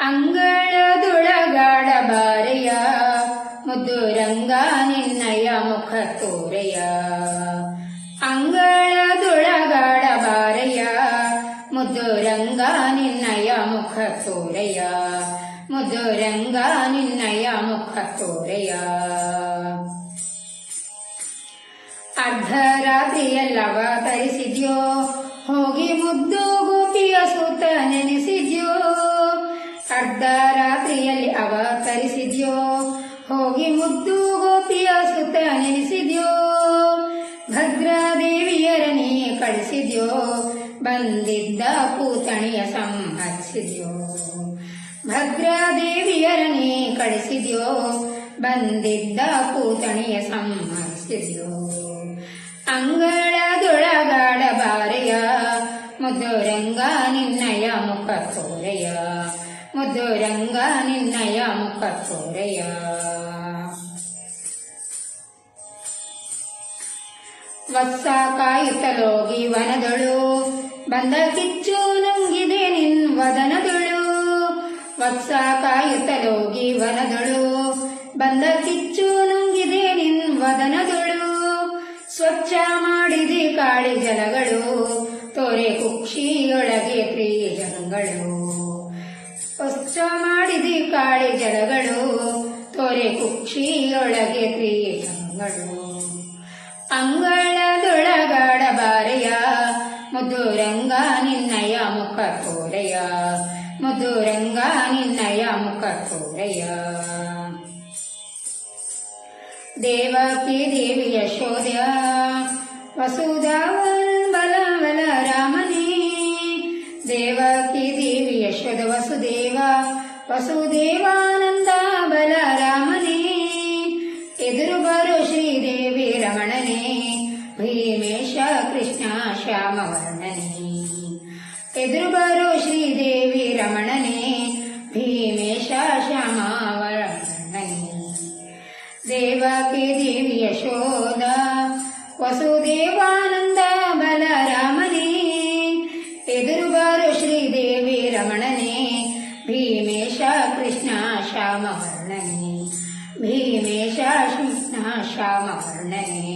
ಅಂಗಳದೊಳಗಾಡ ಬಾರೆಯ ಮುದ್ದು ರಂಗ ನಿನ್ನಯ ಮುಖ ತೋರೆಯ. ಅಂಗಳದೊಳಗಾಡ ಬಾರೆಯ ಮುದ್ದು ರಂಗ ನಿನ್ನಯ ಮುಖ ತೋರೆಯ. ಮುದ್ದು ರಂಗ ನಿನ್ನಯ ಮುಖ ತೋರೆಯ. ಅರ್ಧರಾತ್ರಿಯಲ್ಲವ ತರಿಸಿದ್ಯೋ, ಹೋಗಿ ಮುದ್ದು ಅರ್ಧರಾತ್ರಿಯಲ್ಲಿ ಅವತರಿಸಿದ್ಯೋ? ಹೋಗಿ ಮುದ್ದು ಗೋಪಿಯ ಸುತ್ತ ನೆನೆಸಿದ್ಯೋ? ಭದ್ರಾದೇವಿಯರನೇ ಕಳಿಸಿದ್ಯೋ? ಬಂದಿದ್ದ ಪೂತಣಿಯ ಸಂಹರಿಸಿದ್ಯೋ? ಭದ್ರಾದೇವಿಯರನೇ ಕಳಿಸಿದ್ಯೋ? ಬಂದಿದ್ದ ಪೂತಣಿಯ ಸಂಹರಿಸಿದ್ಯೋ? ಅಂಗಳದೊಳಗಾಡ ಮುದ್ದು ರಂಗ ನಿನ್ನಯ ಮುಖ ತೋರೆಯ ವತ್ಸ ಕಾಯುತ್ತಲೋಗಿ ವನದಳು, ಬಂದ ಕಿಚ್ಚು ನುಂಗಿದೆ ನಿನ್ ವದನದಳು. ವತ್ಸ ಕಾಯುತ್ತಲೋಗಿ ವನದಳು, ಬಂದ ಕಿಚ್ಚು ನುಂಗಿದೆ ನಿನ್ ವದನದಳು. ಸ್ವಚ್ಛ ಮಾಡಿದೆ ಕಾಳಿ ಜಲಗಳು, ತೋರೆ ಕುಕ್ಷಿಯೊಳಗೆ ಪ್ರಿಯ ಜನಗಳು ಸ್ವಚ್ಛ ಮಾಡಿದಿ ಕಾಳಿ ಜಲಗಳು ತೋರೆ ಕುಕ್ಷಿಯೊಳಗೆ ಪ್ರಿಯ ಜನಗಳು ಅಂಗಳದೊಳಗಾಡ ಬಾರೆಯ, ಮಧುರಂಗ ರಂಗ ನಿನ್ನಯ ಮುಖ ತೋರೆಯ ಮಧುರಂಗ ರಂಗ ನಿನ್ನಯ ಮುಖ ತೋರೆಯ ದೇವಕಿ ದೇವಿ ಯಶೋದ್ಯಾ ವಸುಧಾವನ್ ಬಲ ಬಲ ರಾಮನೇ, ದೇವಕಿ ದೇವಿ ವಸುದೇವ ವಸುದೇವಾನಂದ ಬಲ ರಾಮನೇ ಎದುರು ಬರು ಶ್ರೀದೇವಿ ರಮಣನೇ ಭೀಮೇಶ ಕೃಷ್ಣ ಶ್ಯಾಮ ವರ್ಣನೆ ಎದುರು ಬರು ಶ್ರೀದೇವಿ ರಮಣನೇ ಭೀಮೇಶ ಶ್ಯಾಮ ವರ್ಣನೆ ದೇವಕಿ ದೇವಿ ಯಶೋದ ವಸುದೇವಾನಂದ ಶ್ಯಾಮ ವರ್ಣನೆ ಭೀಮೇಶ ಕೃಷ್ಣ ಶ್ಯಾಮ ವರ್ಣನೆ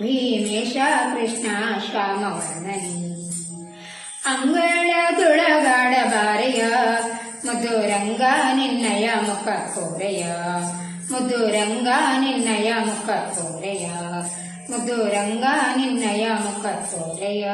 ಭೀಮೇಶ ಕೃಷ್ಣ ಶ್ಯಾಮ ವರ್ಣನೆ ಅಂಗಳದೊಳಗಾಡ ಬಾರೆಯ ಮುದ್ದು ರಂಗ ನಿನ್ನಯ ಮುಖ ತೋರೆಯ ಮುದ್ದು ರಂಗ ನಿನ್ನಯ ಮುಖ ತೋರೆಯ ಮುದ್ದು ರಂಗ ನಿನ್ನಯ ಮುಖ ತೋರೆಯ